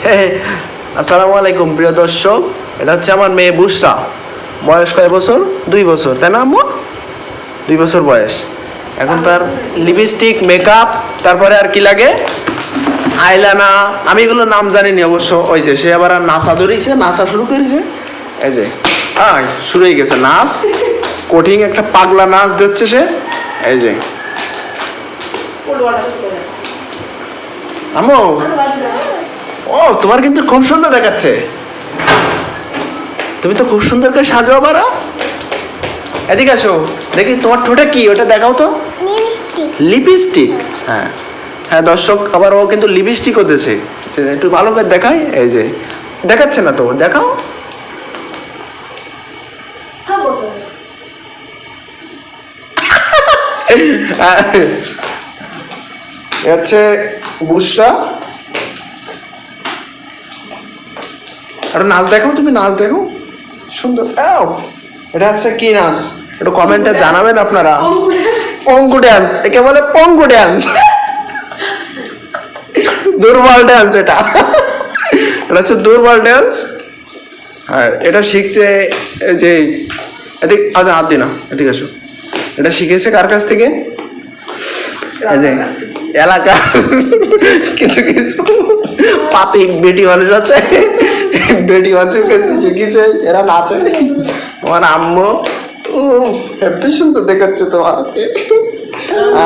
আসসালামু আলাইকুম প্রিয় দর্শক। এটা হচ্ছে আমার মেয়ে বুসরা। বয়স কয় বছর? দুই বছর। তাই না আম্মু? দুই বছর বয়স। এখন তার লিপস্টিক মেকআপ তারপরে আর কি লাগে? আইলানা আমি এগুলো নাম জানিনি অবশ্য। ওই যে সে আবার আর নাচা ধরেছে নাচা শুরু করেছে। এই যে হ্যাঁ শুরু হয়ে গেছে নাচ। কঠিন একটা পাগলা নাচ দিচ্ছে সে। এই যে। আম্মু? ও তোমার কিন্তু খুব সুন্দর দেখাচ্ছে। তুমি তো খুব সুন্দর করে সাজাও পারো এদিকে আসো দেখি তোমার ঠোঁটে কি ওটা দেখাও তো। লিপস্টিক। হ্যাঁ। হ্যাঁ দর্শক আবার ও কিন্তু লিপস্টিকও দিয়েছে সে একটু ভালো করে দেখাই এই যে। দেখাচ্ছে না তো দেখাও। এ হচ্ছে বুসরা। একটা নাচ দেখো তুমি, নাচ দেখো সুন্দর। এটা হচ্ছে কি নাচ? একটু কমেন্টে জানাবেন আপনারা। পঙ্গু ড্যান্স একে বলে পঙ্গু ড্যান্স দুর্বল ড্যান্স এটা। এটা হচ্ছে দুর্বল ড্যান্স হ্যাঁ এটা শিখছে যে, এদিক আচ্ছা হাত দিনা এদিকে আসো। এটা শিখেছে কার কাছ থেকে? এলাকা কিছু কিছু পাতি বেটি মানুষ আছে। বেটি মানুষের কাছে শিখেছে এরা নাচে আমার আম্মু? হেব্বি সুন্দর দেখাচ্ছে তোমাকে।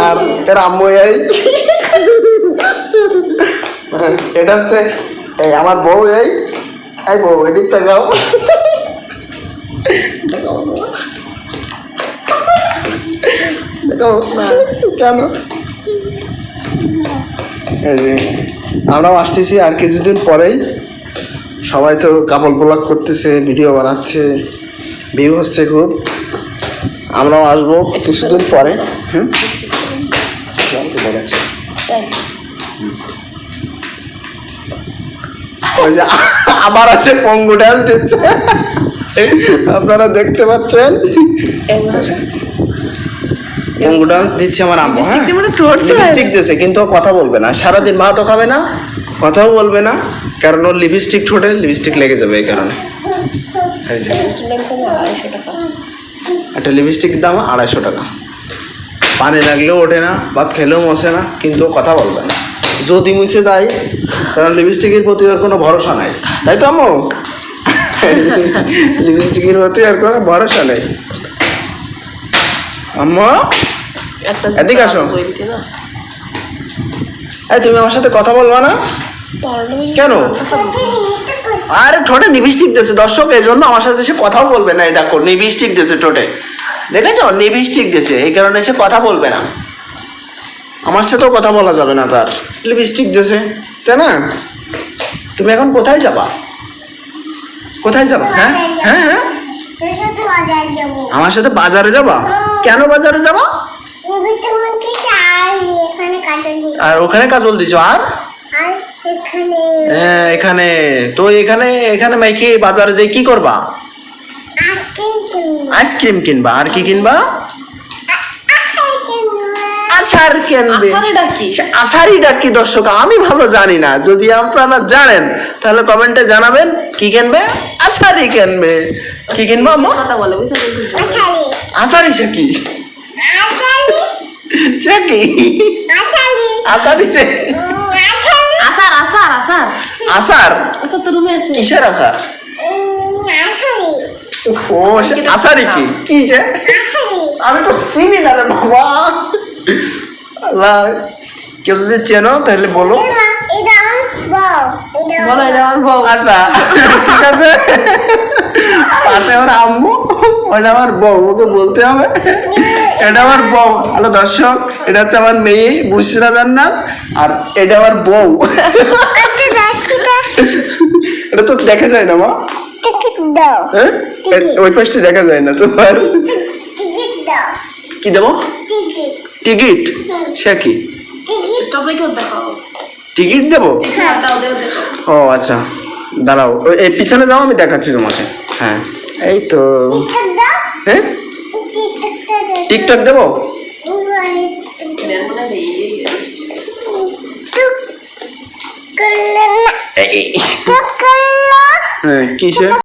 আর এর আম্মু এই? এটা হচ্ছে, এই আমার বউ এই। এই বউ, এদিকটা যাও। দেখো কেন? এই যে, আমরাও আসতেছি আর কিছুদিন পরেই সবাই তো কাপড় ব্লগ করতেছে ভিডিও বানাচ্ছে ভিউ হচ্ছে খুব। আমরাও আসব কিছুদিন পরে হুম ওই যে আবার আছে পঙ্গু ডান্স দিচ্ছে। আপনারা দেখতে পাচ্ছেন? পঙ্গু ডান্স দিচ্ছে আমার আম্মু হ্যাঁ? লিপস্টিক দিয়ে মানে কিন্তু কথা বলবে না। সারাদিন ভাতও খাবে না কথাও বলবে না। কারণ ওর লিপস্টিক ঠোঁটে লিপস্টিক লেগে যাবে এই কারণে। একটা লিপস্টিক দাম আড়াইশো টাকা। পানি লাগলেও ওঠে না ভাত খেলেও মশে না কিন্তু ও কথা বলবে না। যদি মুছে দেয় কারণ লিপস্টিকের প্রতি ওর কোনো ভরসা নাই। তাই তো আম্মু? লিপস্টিকের প্রতি আর কোনো ভরসা নেই। আম্মু? এদিকে আসো। এই তুমি আমার সাথে কথা বলবা না? কেন? আরে ঠোঁটে লিপস্টিক দিয়েছে। দর্শক এই জন্য আমার সাথে সে কথাও বলবে না। এই দেখো লিপস্টিক দিয়েছে ঠোঁটে। দেখেছ? লিপস্টিক দিয়েছে। এই কারণে সে কথা বলবে না। আমার সাথেও কথা বলা যাবে না তার। লিপস্টিক দিয়েছে তাই না? তুমি এখন কোথায় যাবা? কোথায় যাবা? হ্যাঁ? হ্যাঁ হ্যাঁ? আমার সাথে বাজারে যাবা? কেন বাজারে যাবা? আর ওখানে কাজল দিছো আর? হ্যাঁ এখানে। তো এখানে এখানে মাইকে বাজারে যাই কি করবা? আইসক্রিম কিনবা। আর কি কিনবা? আচার কিনবে। আচারেটা কি? দর্শক। আমি ভালো জানি না। যদি আপনারা জানেন তাহলে কমেন্টে জানাবেন কি কিনবে? আচারি কিনবে। কি কিনবা আম্মা? কথা বলে বুঝছ আচারি সে কি? সে কি? আচারি সে আসার আসার আসার। আসার? তো রুমে আছে। কিসের আচার ও সে আচারি কি? কি যে? আমি তো চিনি না রে বাবা। আল্লাহ কেউ যদি চেনো তাহলে বলো। বলো এটা আমার বউ। আচ্ছা ঠিক আছে। পাশে আমার আম্মু ওটা আমার বউ ওকে বলতে হবে। এটা আমার বউ। হ্যালো দর্শক এটা হচ্ছে আমার মেয়ে বুসরা জান্নাত আর এটা আমার বউ। এটা তো দেখা যায় না মা। হ্যাঁ? ওই পাশটি দেখা যায় না তোমার। কি দেবো? টিকিট। সে কি? টিকিট দেবো? হ্যাঁ। দাও দেও দেখো ও আচ্ছা। দাঁড়াও। ওই- এই পিছনে যাও আমি দেখাচ্ছি তোমাকে। হ্যাঁ। এই তো। হ্যাঁ? টিকটক দেবো? কিসে